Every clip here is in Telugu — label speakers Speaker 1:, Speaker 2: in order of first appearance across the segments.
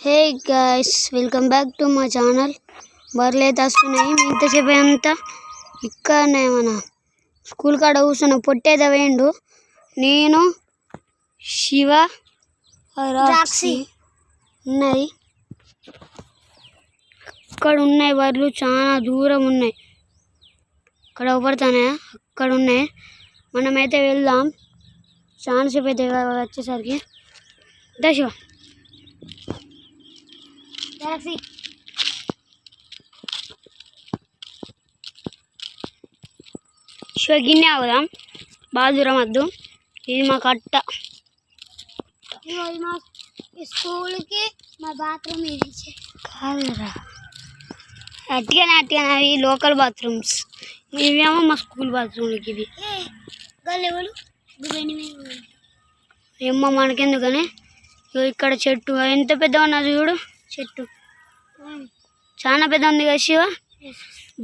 Speaker 1: Hey guys welcome back to మా ఛానల్. బర్రెలు అయితే వస్తున్నాయి మీ ఇంతసేపు అంతా ఇక్కడనే మన స్కూల్ కాడ కూర్చున్న పొట్టేద వేయండు నేను శివ రాక్షి ఉన్నాయి అక్కడ ఉన్నాయి బర్రెలు చాలా దూరం ఉన్నాయి. అక్కడ అవపడతానే అక్కడ ఉన్నాయి. మనమైతే వెళ్దాం. చాలా సేపు అయితే వచ్చేసరికి. శివ Galaxy. గిన్నె అవుదాం బాగా దూరం వద్దు ఇది మా కట్ట
Speaker 2: మా స్కూల్కి మా బాత్రూమ్ ఇది
Speaker 1: కాదురా అట్టిగానే అట్టిగానే అవి లోకల్ బాత్రూమ్స్ ఇవేమో మా స్కూల్ బాత్రూమ్లకి ఇవి
Speaker 2: గల్లెవలు గుబెని
Speaker 1: ఏమో మనకెందుకని ఇక్కడ చెట్టు ఎంత పెద్ద ఉన్నది చూడు చెట్టు. చాలా పెద్ద ఉంది కదా శివ?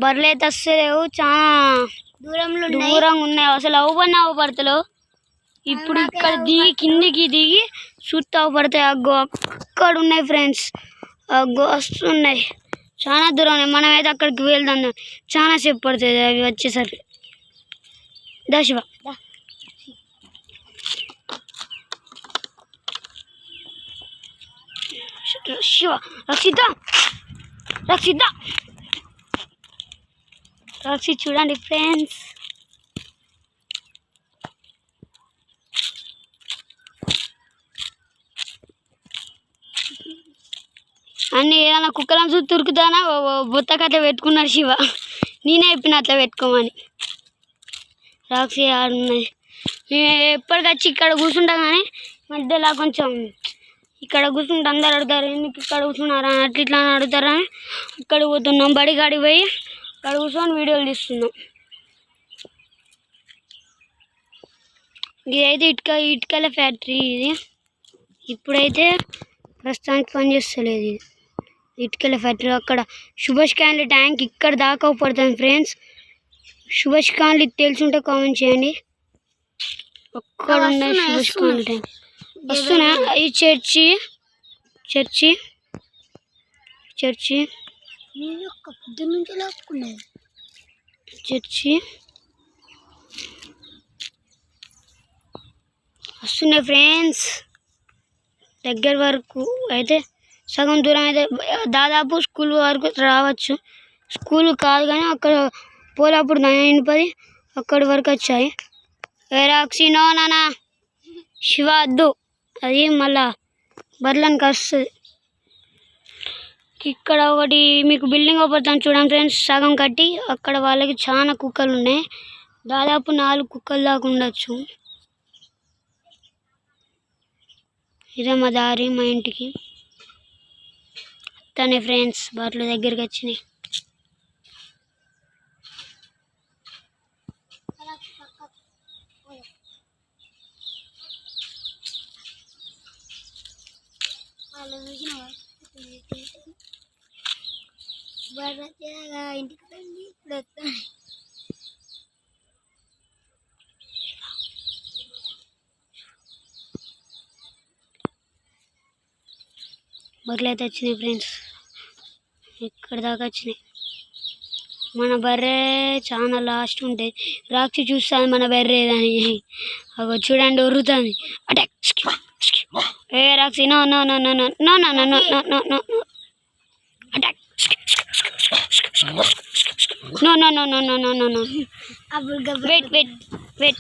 Speaker 1: బర్రెలు అయితే వస్తలేవు చాలా
Speaker 2: దూరంలో
Speaker 1: దూరంగా ఉన్నాయి. అసలు అవ్వని అవ్వపడతలేవు ఇప్పుడు ఇక్కడ దిగి కిందికి దిగి చూస్తే అవ్వపడతాయి అగ్గో అక్కడ ఉన్నాయి ఫ్రెండ్స్ అగ్గో వస్తున్నాయి. చాలా దూరం ఉన్నాయి. మనం అయితే అక్కడికి వెళ్దాం. చాలా సేపు పడుతుంది అవి వచ్చేసరికి. దా శివ శివ రక్షిత రక్షిత రక్షి చూడండి ఫ్రెండ్స్ అన్ని ఏదైనా కుక్కలను చూసి తురుకుతానా బుత్తకట్ల పెట్టుకున్నాడు శివ నేనే చెప్పిన అట్లా పెట్టుకోమని రాక్షి ఆడున్నది మేము ఎప్పటికచ్చి ఇక్కడ కూర్చుంటాం కానీ మధ్యలో కొంచెం ఇక్కడ కూర్చుంటే అందరు అడుగుతారు ఎందుకు ఇక్కడ కూర్చున్నారా? అట్లా ఇట్లా అని అడుగుతారని అక్కడ పోతున్నాం బడి కాడికి పోయి అక్కడ కూర్చొని వీడియోలు తీస్తున్నాం. ఇదైతే ఇటుక ఇటుకల ఫ్యాక్టరీ ఇది. ఇప్పుడైతే ప్రస్తుతానికి పనిచేస్తలేదు ఇది. ఇటుకల ఫ్యాక్టరీ అక్కడ సుభాష్ క్యాన్లీ ట్యాంక్ ఇక్కడ దాకా పడుతుంది ఫ్రెండ్స్. సుభాష్ క్యాన్లీ తెలుసుంటే కామెంట్ చేయండి. అక్కడ ఉన్నాయి సుభాష్ క్యాన్లీ ట్యాంక్. వస్తున్నా. ఈ చర్చి చర్చి చర్చి.
Speaker 2: నేను ఒక్క పొద్దు నుంచి లాక్కున్నాను
Speaker 1: చర్చి. వస్తున్నాయి ఫ్రెండ్స్. దగ్గర వరకు అయితే సగం దూరం అయితే దాదాపు స్కూల్ వరకు రావచ్చు. స్కూల్ కాదు కానీ అక్కడ పోలప్పుడు నైన్పది అక్కడి వరకు వచ్చాయి. వేరాక్సి నో నానా. శివ అద్దు. అది మళ్ళా బర్రెలకు కస్తుంది ఇక్కడ ఒకటి మీకు బిల్డింగ్ అవుతాను చూడండి ఫ్రెండ్స్ సగం కట్టి అక్కడ వాళ్ళకి చాలా కుక్కలు ఉన్నాయి. దాదాపు నాలుగు కుక్కలు దాకా ఉండొచ్చు. ఇదే మా దారి మా ఇంటికి. తనే ఫ్రెండ్స్ బర్రెల దగ్గరికి వచ్చినాయి.
Speaker 2: బర్ర ఇంటికి ఇప్పుడు వస్తాను
Speaker 1: బర్రెలు అయితే వచ్చినాయి ఫ్రెండ్స్ ఇక్కడ దాకా వచ్చినాయి మన బర్రె చాలా లాస్ట్ ఉంటుంది రాక్షి చూస్తాను మన బర్రె అని అగో చూడండి ఉరుతుంది అటాక్ ఏ Rakshi no no no no no no no no no no no No, no, no, no, no, no,
Speaker 2: no, no.
Speaker 1: Wait, wait, wait.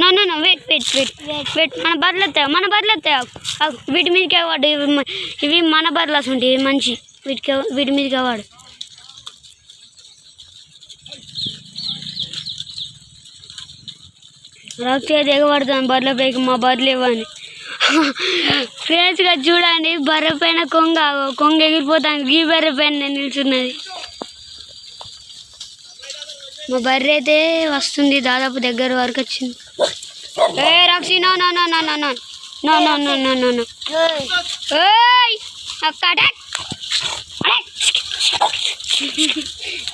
Speaker 1: No no no wait wait wait wait మన బర్రెలు ఎత్తావు మన బర్రెలు ఎత్తావు వీటి మీదకి వాడు ఇవి మన బర్రెలు అసలు ఇవి మంచి వీటికి వీటి మీదకి వాడు. రాక్ చేతి ఎగబడుతుంది బర్రెల పైకి మా బర్రెలు ఇవ్వని ఫ్రెండ్స్గా చూడండి బర్రె పైన కొంగ కొంగ ఎగిరిపోతాను గీ బర్రె పైన నేను నిల్చున్నది మా బర్రె అయితే వస్తుంది దాదాపు దగ్గర వరకు వచ్చింది ఏ Rakshi no no no no no no no no no no no no అక్క అటాక్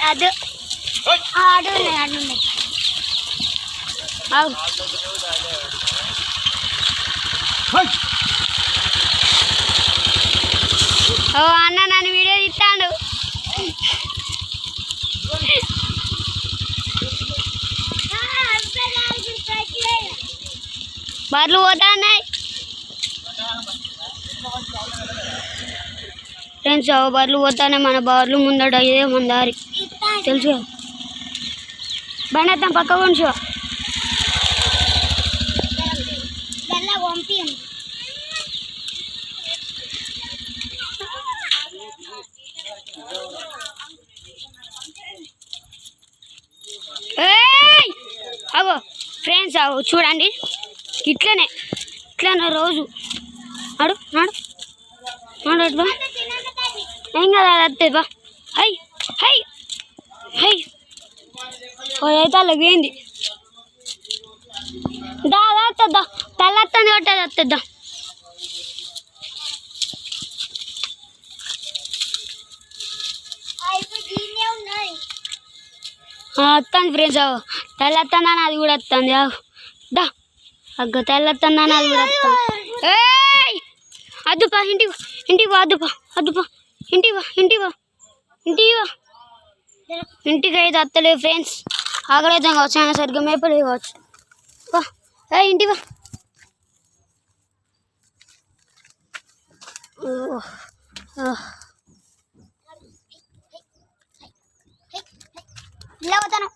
Speaker 2: అది ఆడు ఆడు
Speaker 1: ఓ అన్న నన్ను వీడియో తీస్తాడు. బర్లు పోతా ఉన్నాయి ఫ్రెండ్స్ బర్లు పోతానే మన బర్లు ముందట ఇదే మన దారి. తెలుసు బండి పక్క కొంచెం
Speaker 2: పంపించండి
Speaker 1: ఏయ్! అగో ఫ్రెండ్స్ అగో చూడండి. ఇట్లనే ఇట్లనే రోజు. నాడు నాడు నాడు బా. ఏం కదా అది బా. High high high. ఓ అయితే ఏంది పోయింది దా దా. వస్తుందా తెల్లస్తుంది కొట్టేది
Speaker 2: ఉన్నాయి
Speaker 1: ఫ్రెండ్స్. అగో తెల్లత్తందని అది కూడా వస్తుంది దా. అగ్గ తెల్లత్తందని అది కూడా వస్తుంది ఏయ్! అద్దుపా ఇంటివా ఇంటివా ఇంటికి అద్దుపా అద్దుపా ఇంటికి పో ఇంటికి పో ఇంటికి అయితే వస్తలేదు ఫ్రెండ్స్ ఆకలైతే కావచ్చు ఆయన సరిగ్గా మేపలేదు కావచ్చు. వా ఏ ఇంటికి
Speaker 2: ఇలా పోతాను.